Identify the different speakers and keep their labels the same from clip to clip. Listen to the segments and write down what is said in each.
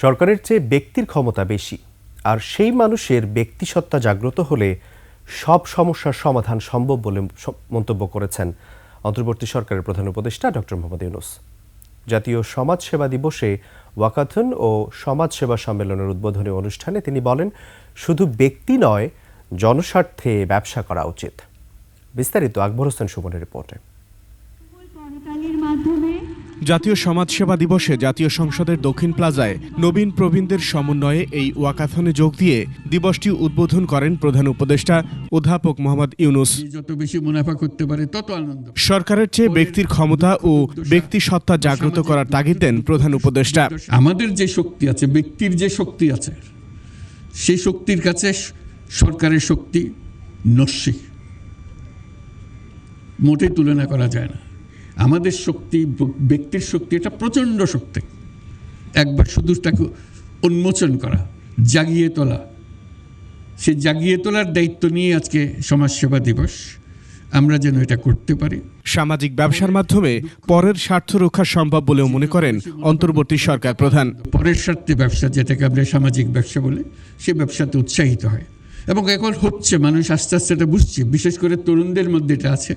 Speaker 1: সরকারের চেয়ে ব্যক্তির ক্ষমতা বেশি, আর সেই মানুষের ব্যক্তিসত্তা জাগ্রত হলে সব সমস্যার সমাধান সম্ভব বলে মন্তব্য করেছেন অন্তর্বর্তী সরকারের প্রধান উপদেষ্টা ডক্টর মোহাম্মদ ইউনুস। জাতীয় সমাজ সেবা দিবসে ওয়াকাথন ও সমাজ সেবা সম্মেলনের উদ্বোধনী অনুষ্ঠানে তিনি বলেন, শুধু ব্যক্তি নয়, জনস্বার্থে ব্যবসা করা উচিত। বিস্তারিত আকবর হোসেন সুমনের রিপোর্টে।
Speaker 2: জাতীয় সমাজসেবা দিবসে জাতীয় সংসদের দক্ষিণ প্লাজায় নবীন প্রবীণদের সমন্বয়ে এই ওয়াকাথনে যোগ দিয়ে দিবসটি উদ্বোধন করেন প্রধান উপদেষ্টা অধ্যাপক মোহাম্মদ ইউনুস।
Speaker 3: যত বেশি মুনাফা করতে পারে তত আনন্দ।
Speaker 2: সরকারের চেয়ে ব্যক্তির ক্ষমতা ও ব্যক্তি সত্তা জাগ্রত করার তাগিদ দেন প্রধান উপদেষ্টা।
Speaker 3: আমাদের যে শক্তি আছে ব্যক্তির যে শক্তি আছে সেই শক্তির কাছে সরকারের শক্তি নস্যি। মোটেই তুলনা করা যায় না। আমাদের শক্তি ব্যক্তির শক্তি এটা প্রচণ্ড শক্তি। একবার শুধু তাকে উন্মোচন করা জাগিয়ে তোলা। সে জাগিয়ে তোলার দায়িত্ব নিয়ে আজকে সমাজসেবা দিবস। আমরা যেন এটা করতে পারি।
Speaker 2: সামাজিক ব্যবসার মাধ্যমে পরের স্বার্থ রক্ষা সম্ভব বলেও মনে করেন অন্তর্বর্তী সরকার প্রধান।
Speaker 3: পরের স্বার্থে ব্যবসা যেটাকে আমরা সামাজিক ব্যবসা বলে সে ব্যবসাতে উৎসাহিত হয়। এবং এখন হচ্ছে মানুষ আস্তে আস্তে এটা বুঝছে। বিশেষ করে তরুণদের মধ্যে এটা আছে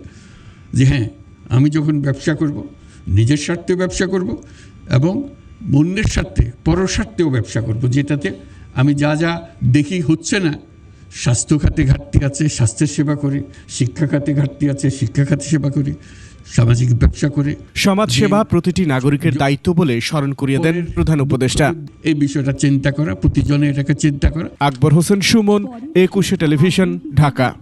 Speaker 3: যে হ্যাঁ আমি যখন ব্যবসা করব নিজের স্বার্থে ব্যবসা করব এবং অন্যের স্বার্থে পরের স্বার্থেও ব্যবসা করব যেটাতে আমি যা যা দেখি হচ্ছে না স্বাস্থ্য খাতে ঘাটতি আছে স্বাস্থ্যের সেবা করি শিক্ষা খাতে ঘাটতি আছে শিক্ষা খাতে সেবা করি সামাজিক ব্যবসা করে
Speaker 2: সমাজ সেবা প্রতিটি নাগরিকের দায়িত্ব বলে স্মরণ করিয়ে দেন প্রধান উপদেষ্টা।
Speaker 3: এই বিষয়টা চিন্তা করা প্রতিজনে এটাকে চিন্তা করা।
Speaker 2: আকবর হোসেন সুমন একুশে টেলিভিশন ঢাকা।